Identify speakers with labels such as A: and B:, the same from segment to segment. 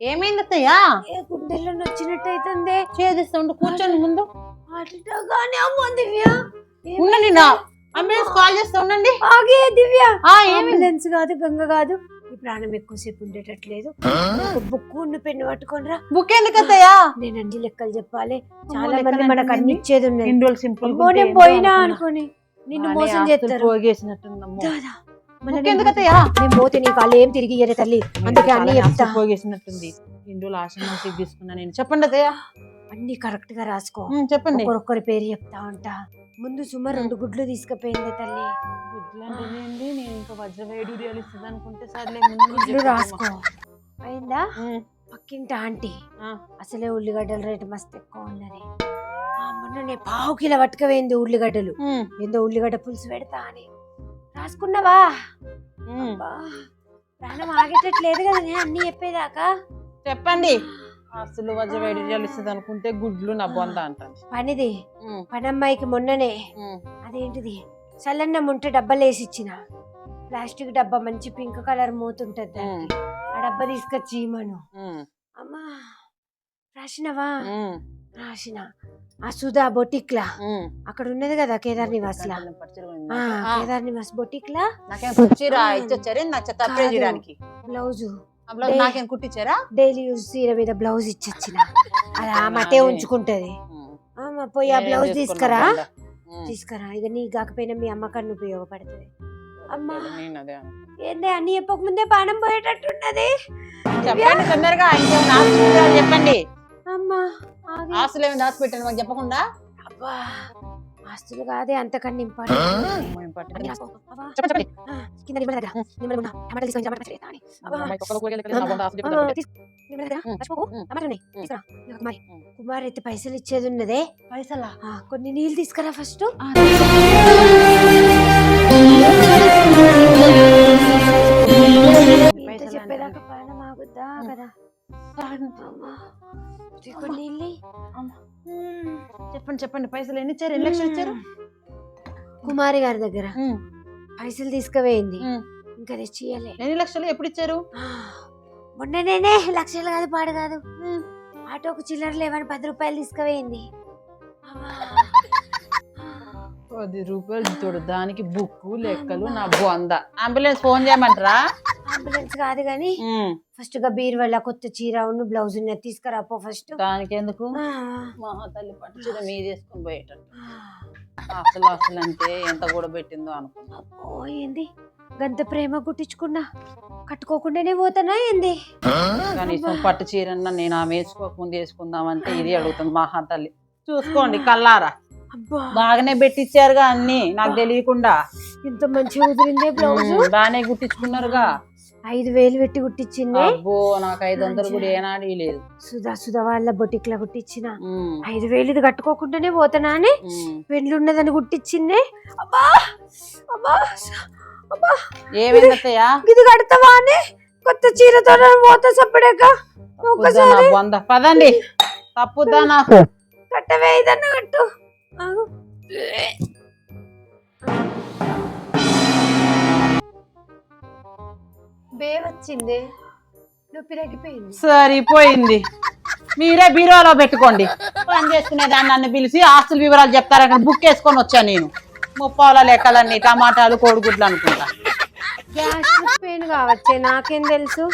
A: ఏమైంది అత్తయ్యా
B: ఏ గుండెల్లో నొచ్చినట్టు అవుతుంది
A: చేదిస్తుండు కూర్చోండి ముందు.
B: అట్లాగానే అమ్మ దివ్య. ఏం-
A: ఉండండి నా అంబులెన్స్ కాల్ చేస్తా ఉండండి.
B: ఆగే దివ్య.
A: ఆ ఏమి?
B: అంబులెన్స్ కాదు గంగ కాదు. ఈ ప్రాణం ఎక్కువసేపు ఉండేటట్లేదు. బుక్ ఉన్న పెన్ను పట్టుకోనరా.
A: బుక్ ఎందుకు అత్తయ్యా
B: నేను అన్ని లెక్కలు చెప్పాలి. చాలా మంది మనకు అన్ని. ఇచ్చేది ఉన్నది
A: రోజులు సింపుల్
B: పోయినా అనుకోని. నిన్ను మోసం చేస్తారు.
A: పోగేసినట్టుందమ్మో ఎందుకు అత్తయ్యా
B: నేను పోతే నీకు వాళ్ళు ఏం తిరిగి ఇయ్యరే తల్లి. అందుకే అన్ని చెప్తా.
A: పోగేసినట్టుంది తీసుకున్నా నేను. చెప్పండి అత్తయ్య.
B: అన్ని కరెక్ట్గా రాసుకో
A: చెప్పండి.
B: ఒక్కొక్కరి పేరు చెప్తా ఉంటా. ముందు సుమ రెండు గుడ్లు తీసుకుపోయింది తల్లి.
A: గుడ్లండి నేను ఇంకా వజ్రవేడు ఇస్తుంది అనుకుంటే సర్లే ముందు నుంచి
B: గుడ్లు
A: చెప్పమ్మా.
B: రాసుకో. అయిందా పక్కింటి ఆంటీ. అసలే ఉల్లిగడ్డల రేటు మస్తు ఎక్కువ ఉన్నది. మొన్న నేను పావు కిలో పట్టుకపోయింది ఉల్లిగడ్డలు. ఏందో ఉల్లిగడ్డ పులుసు పెడతా అని. రాసుకున్నావా? ప్రాణం ఆగేటట్లేదు కదా నేను అన్ని చెప్పేదాకా.
A: చెప్పండి. అసలు ఇస్తుంది అనుకుంటే గుడ్లు నా బొంద అంటాను
B: పనిది. పనమ్మాయికి మొన్ననే అదేంటిది? చల్లన్నం ఉంటే డబ్బాలు వేసి ఇచ్చిన ప్లాస్టిక్ డబ్బా మంచి పింక్ కలర్ మూతుంటది ఆ డబ్బా తీసుకొచ్చి ఇమ్మను అమ్మా రాసినవా? రాసిన. ఆ సుధా బొటిక్లా.
A: ఉమ్.
B: అక్కడ ఉన్నది కదా కేదార్ నివాస్ లా ఆ.
A: ఆ,
B: కేదార్ నివాస్ బొటిక్ లా బ్లౌజు.
A: ఆ నాకేం కుట్టించారా
B: డైలీ యూజ్ చీర మీద బ్లౌజ్ ఇచ్చొచ్చిన. అది ఆమె అటే ఉంచుకుంటది. పోయి ఆ బ్లౌజ్ తీసుకురా. తీసుకురా. ఇక నీ కాకపోయినా మీ అమ్మకన్ను ఉపయోగపడుతుంది. అమ్మా. ఏంది అన్ని చెప్పక ముందే బాణం పోయేటట్టున్నది
A: చెప్పండి తొందరగా. చెప్పండి. ఆస్తులు ఏమైనా దాచి పెట్టండి మాకు చెప్పకుండా?
B: అబ్బా ఆస్తులు కాదే అంతకన్నా కుమారి. అయితే పైసలు ఇచ్చేది ఉన్నదే.
A: పైసలా?
B: ఆ, కొన్ని నీళ్ళు తీసుకురా ఫస్ట్. చెప్పేదాకా ప్రాణం ఆగుద్దా
A: ఉమ్.
B: కదా.
A: చెప్పండి చెప్పండి. పైసలు ఎన్ని ఇచ్చారు? ఎన్ని లక్షలు ఇచ్చారు?
B: కుమారి గారి దగ్గర. పైసలు తీసుకుపోయింది.
A: ఉమ్.
B: ఇంకా తెచ్చియలే.
A: ఎన్ని లక్షలు? ఎప్పుడు ఇచ్చారు?
B: మొన్ననేనే లక్షలు కాదు పాడు కాదు. ఆటోకు చిల్లర లేవని పది రూపాయలు తీసుకుపోయింది.
A: పది రూపాయలు చూడు దానికి బుక్కు లెక్కలు నా బొంద. అంబులెన్స్ ఫోన్ చేయమంటారా?
B: అంబులెన్స్ కాదు కానీ ఫస్ట్గా బీర్ వల్ల కొత్త చీర ఉన్న బ్లౌజ్ ఉన్నది తీసుకురాపో ఫస్ట్
A: దానికి ఎందుకు మా తల్లి పట్టు చీర మీద వేసుకొని పోయేటట్టు. అసలు అసలు అంటే ఎంత కూడా పెట్టిందో అనుకున్నా.
B: ఏంది? గంత ప్రేమ కుట్టించుకున్నా కట్టుకోకుండానే పోతానా ఏంది?
A: కనీసం పట్టు చీరన్న నేను ఆమె వేసుకోకముందు వేసుకుందామంటే ఇది అడుగుతుంది మహా తల్లి చూసుకోండి కల్లారా
B: అబ్బా.
A: బాగానే పెట్టించారుగా అన్ని నాకు తెలియకుండా.
B: ఇంత మంచిగా కుదిరిందే బ్లౌజ్
A: బాగానే కుట్టించుకున్నారుగా
B: ఐదు వేలు పెట్టి కుట్టించింది?
A: అబ్బో నాకు ఐదు వందలు కూడా ఏనాడు లేదు.
B: సుధా సుధా వాళ్ళ బొటిక్లో కుట్టించిన ఐదు వేలు ఇది కట్టుకోకుండానే పోతానా అని? ఉన్నదని కుట్టించింది? అబ్బా! అబ్బా! అబ్బా!
A: ఏమైంది అత్తయ్య
B: ఇది కడతావా అని? కొత్త చీరతో పోతా సప్పుడేక ఒక్కసారి.
A: పదండి. తప్పుద్దా నాకు?
B: కట్టవే ఇదన్న కట్టు. వచ్చింది? నొప్పి తగ్గిపోయింది.
A: సరిపోయింది. మీరే బీరోలో పెట్టుకోండి. పని చేసుకునే దాన్ని నన్ను పిలిచి ఆస్తుల వివరాలు చెప్తారని బుక్ వేసుకొని వచ్చా నేను. ముప్పావుల లెక్కలన్నీ టమాటాలు కోడిగుడ్లు అనుకుంటా.
B: గ్యాస్ట్రిక్ పెయిన్ కావచ్చే నాకేం తెలుసు?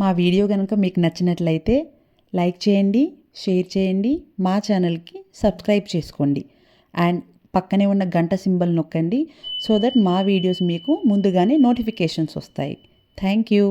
C: మా వీడియో కనుక మీకు నచ్చినట్లయితే లైక్ చేయండి షేర్ చేయండి మా ఛానల్కి సబ్స్క్రైబ్ చేసుకోండి. అండ్ పక్కనే ఉన్న గంట సింబల్ నొక్కండి సో దట్ మా వీడియోస్ మీకు ముందుగానే నోటిఫికేషన్స్ వస్తాయి. Thank you.